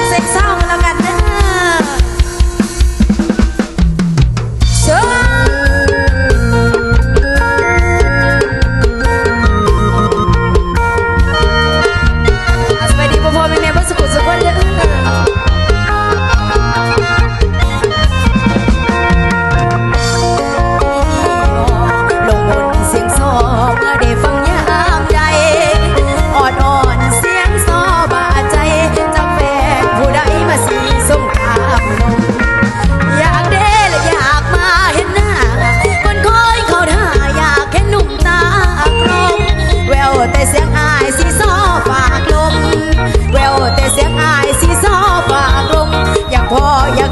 sex song.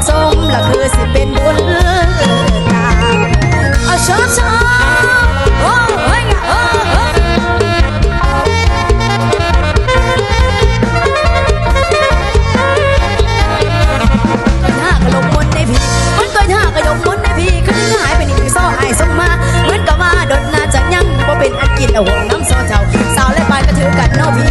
สมละคือสิเป็นบุญตาเอาชอบชอบโอ้ยโอ้หน้ากะลงมนในพี่มันก็หน้ากะยงมนในพีขึ้นหายไปนี่คืซ้หายสมมาเหมือนกัว่าดนนาจะยั่งบ่เป็นอันกินเอาห่วงน้ำซ้อเจ้าสาวและปานก็ถือกันเนาะพี่